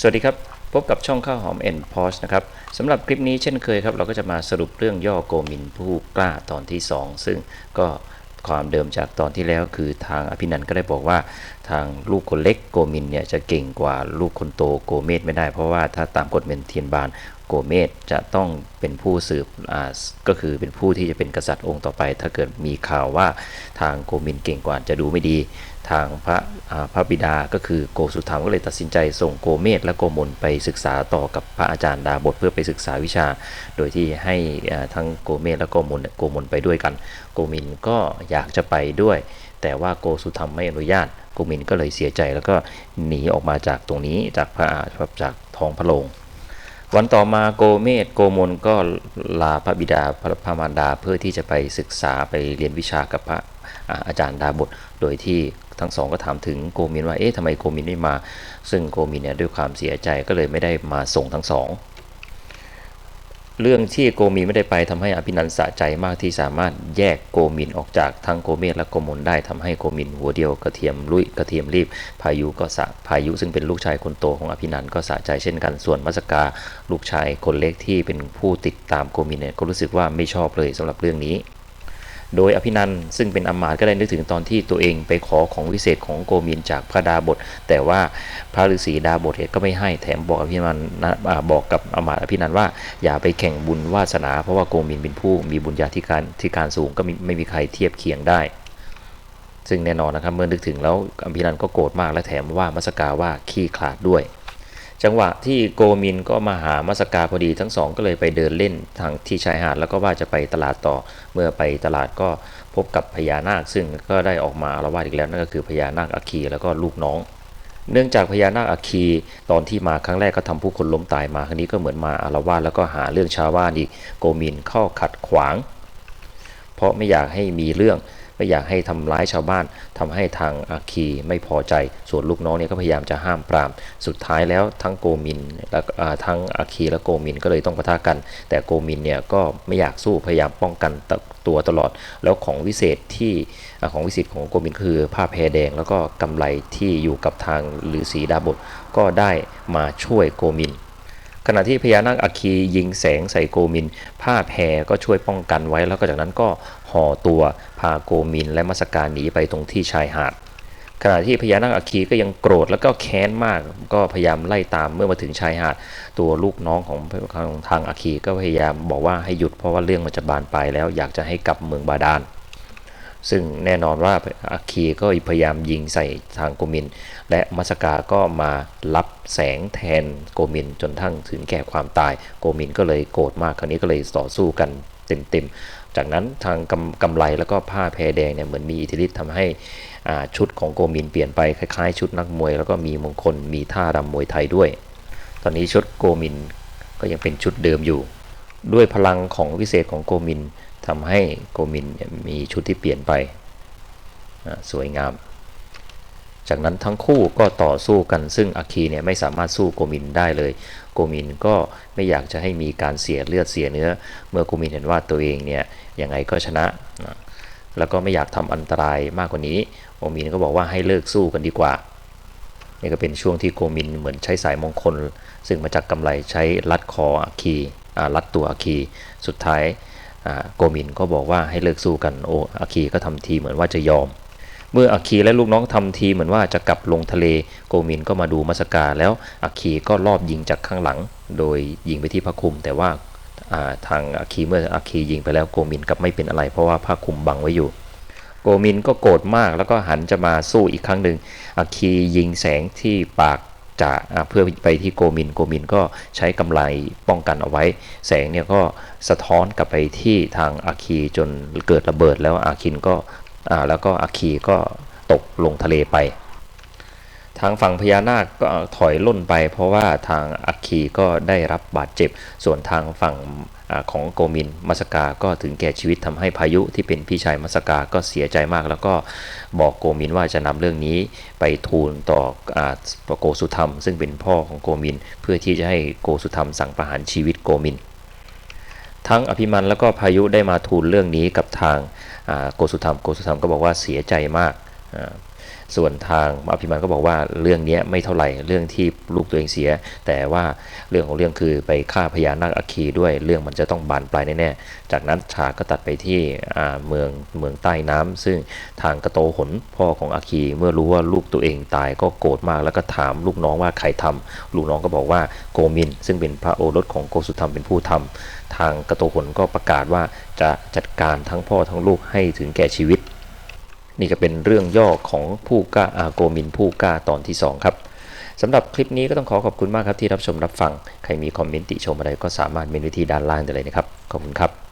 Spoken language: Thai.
สวัสดีครับ พบกับช่องข้าวหอม N p o s นะครับสำหรับคลิปนี้เช่นเคยครับ เราก็จะมาสรุปเรื่องย่อโกมินผู้กล้าตอนที่ 2 ซึ่งก็ความเดิมจากตอนที่แล้วคือทางอภินันก็ได้บอกว่า ทางลูกคนเล็กโกมินเนี่ยจะเก่งกว่าลูกคนโตโกเมสไม่ได้ เพราะว่าถ้าตามกฎเมนเทียนบานโกเมสจะต้องเป็นผู้สืบอ่าก็คือเป็นผู้ที่จะเป็นกษัตริย์องค์ต่อไป ถ้าเกิดมีข่าวว่าทางโกมินเก่งกว่าจะดูไม่ดี ทางพระพระบิดาก็คือโกสุธรรมก็เลยตัดสินใจส่งโกเมศและโกมลไปศึกษาต่อกับพระอาจารย์ดาบทเพื่อไปศึกษาวิชา โดยที่ให้ทั้งโกเมศและโกมลโกมลไปด้วยกัน โกมินก็อยากจะไปด้วย แต่ว่าโกสุธรรมไม่อนุญาตโกมินก็เลยเสียใจแล้วก็หนีออกมาจากตรงนี้จากพระจากท้องพระโรงวันต่อมาโกเมศโกมลก็ลาพระบิดาพระพมารดาเพื่อที่จะไปศึกษาไปเรียนวิชากับพระอาจารย์ดาบท โดยที่ ทั้งสองก็ถามถึงโกมินว่าเอ๊ะทำไมโกมินไม่มา ซึ่งโกมินเนี่ยด้วยความเสียใจก็เลยไม่ได้มาส่งทั้งสองเรื่องที่โกมินไม่ได้ไปทำให้อภินันสะใจมากที่สามารถแยกโกมินออกจากทั้งโกเมศและโกมลได้ทำให้โกมินหัวเดียวกระเทียมลุยกระเทียมรีบ พายุก็สะพายุซึ่งเป็นลูกชายคนโตของอภินันก็สะใจเช่นกันส่วนมัสกาลูกชายคนเล็กที่เป็นผู้ติดตามโกมินเนี่ยก็รู้สึกว่าไม่ชอบเลยสำหรับเรื่องนี้ โดยอภินันซึ่งเป็นอมาตก็ได้นึกถึงตอนที่ตัวเองไปขอของวิเศษของโกมินจากพระดาบท แต่ว่าพระฤาษีดาบทเนี่ยก็ไม่ให้แถมบอกอภินันนะบอกกับอมาตอภินันว่าอย่าไปแข่งบุญวาสนา เพราะว่าโกมินเป็นผู้มีบุญญาธิการที่การสูงก็ไม่ไม่มีใครเทียบเคียงได้ซึ่งแน่นอนนะครับเมื่อนึกถึงแล้วอภินันก็โกรธมากและแถมว่ามัสกาว่าขี้ขลาดด้วย จังหวะที่โกมินก็มาหามัสกาพอดีทั้งสองก็เลยไปเดินเล่นทางที่ชายหาดแล้วก็ว่าจะไปตลาดต่อเมื่อไปตลาดก็พบกับพญานาค ซึ่งก็ได้ออกมาอาละวาดอีกแล้วนั่นก็คือพญานาคอาคีแล้วก็ลูกน้อง เนื่องจากพญานาคอาคีตอนที่มาครั้งแรกก็ทำผู้คนล้มตายมาครั้งนี้ก็เหมือนมาอาละวาดแล้วก็หาเรื่องชาวบ้านอีกโกมินเข้าขัดขวาง เพราะไม่อยากให้มีเรื่อง ไม่อยากให้ทำร้ายชาวบ้านทำให้ทางอาคีไม่พอใจ ส่วนลูกน้องเนี่ยก็พยายามจะห้ามปราม สุดท้ายแล้วทั้งโกมินและทั้งอาคีและโกมินก็เลยต้องปะทะกัน แต่โกมินเนี่ยก็ไม่อยากสู้พยายามป้องกันตัวตลอด แล้วของวิเศษที่ของวิเศษของโกมินคือผ้าแพรแดง แล้วก็กำไรที่อยู่กับทางฤาษีดาบทก็ได้มาช่วยโกมิน ขณะที่พญานาคอาคียิงแสงใส่โกมิน ผ้าแพรก็ช่วยป้องกันไว้ แล้วก็จากนั้นก็ห่อตัวพาโกมินและมัสการหนีไปตรงที่ชายหาดขณะที่พญานาคอาคีก็ยังโกรธแล้วก็แค้นมาก ก็พยายามไล่ตามเมื่อมาถึงชายหาด ตัวลูกน้องของทางอาคีก็พยายามบอกว่าให้หยุดเพราะว่าเรื่องมันจะบานปลายแล้วอยากจะให้กลับเมืองบาดาล ซึ่งแน่นอนว่าอาคีก็พยายามยิงใส่ทางโกมิน และมัสกาก็มารับแสงแทนโกมินจนทั้งถึงแก่ความตาย โกมินก็เลยโกรธมากคราวนี้ก็เลยต่อสู้กันเต็มๆ จากนั้นทางกำกำไรแล้วก็ผ้าแพรแดงเนี่ยเหมือนมีอิทธิฤทธิ์ทำให้ชุดของโกมินเปลี่ยนไปคล้ายๆ ชุดนักมวย แล้วก็มีมงคลมีท่ารำมวยไทยด้วย ตอนนี้ชุดโกมินก็ยังเป็นชุดเดิมอยู่ ด้วยพลังของวิเศษของโกมิน ทำให้โกมินมีชุดที่เปลี่ยนไปสวยงาม จากนั้นทั้งคู่ก็ต่อสู้กันซึ่งอาคีเนี่ยไม่สามารถสู้โกมินได้เลย โกมินก็ไม่อยากจะให้มีการเสียเลือดเสียเนื้อ เมื่อโกมินเห็นว่าตัวเองเนี่ยยังไงก็ชนะ แล้วก็ไม่อยากทำอันตรายมากกว่านี้ โกมินก็บอกว่าให้เลิกสู้กันดีกว่านี่ก็เป็นช่วงที่โกมินเหมือนใช้สายมงคล ซึ่งมาจากกำไรใช้ลัดคออาคีลัดตัวอาคี สุดท้าย โกมินก็บอกว่าให้เลิกสู้กันโออาคีก็ทำทีเหมือนว่าจะยอม เมื่ออาคีและลูกน้องทำทีเหมือนว่าจะกลับลงทะเลโกมินก็มาดูมัสกาแล้วอาคีก็รอบยิงจากข้างหลัง โดยยิงไปที่พระคุม แต่ว่าอ่าทางอาคีเมื่ออาคียิงไปแล้วโกมินกลับไม่เป็นอะไร เพราะว่าผ้าคลุมบังไว้อยู่ โกมินก็โกรธมากแล้วก็หันจะมาสู้อีกครั้งหนึ่งอาคียิงแสงที่ปาก จะเพื่อไปที่โกมินโกมินก็ใช้กำไลป้องกันเอาไว้ แสงเนี่ยก็สะท้อนกลับไปที่ทางอาคีจนเกิดระเบิดแล้วอาคินก็แล้วก็อาคีก็ตกลงทะเลไป ทางฝั่งพญานาคก็ถอยล่นไป เพราะว่าทางอัคคีก็ได้รับบาดเจ็บ ส่วนทางฝั่งอของโกมินมัสกาก็ถึงแก่ชีวิตทำให้พายุที่เป็นพี่ชายมัสกาก็เสียใจมาก แล้วก็บอกโกมินว่าจะนำเรื่องนี้ไปทูลต่ออโกสุธรรม ซึ่งเป็นพ่อของโกมิน เพื่อที่จะให้โกสุธรรมสั่งประหารชีวิตโกมิน ทั้งอภิมันแล้วก็พายุได้มาทูลเรื่องนี้กับทางโกสุธรรม โกสุธรรมก็บอกว่าเสียใจมาก ส่วนทางอภิมันก็บอกว่าเรื่องนี้ไม่เท่าไหร่เรื่องที่ลูกตัวเองเสีย แต่ว่าเรื่องของเรื่องคือไปฆ่าพญานาคอาคีด้วยเรื่องมันจะต้องบานปลายแน่ๆจากนั้นฉากก็ตัดไปที่เมืองเมืองใต้น้ำซึ่งทางกระโตหนพ่อของอาคีเมื่อรู้ว่าลูกตัวเองตายก็โกรธมากแล้วก็ถามลูกน้องว่าใครทำลูกน้องก็บอกว่าโกมิน ซึ่งเป็นพระโอรสของโกสุธรรมเป็นผู้ทำทางกระโตหนก็ประกาศว่าจะจัดการทั้งพ่อทั้งลูกให้ถึงแก่ชีวิต นี่ก็เป็นเรื่องย่อของผู้กล้าอาโกมินผู้กล้าตอนที่ 2 ครับสำหรับคลิปนี้ก็ต้องขอขอบคุณมากครับที่รับชมรับฟัง ใครมีคอมเมนต์ติชมอะไรก็สามารถเมนไว้ที่ด้านล่างได้เลยนะครับ ขอบคุณครับ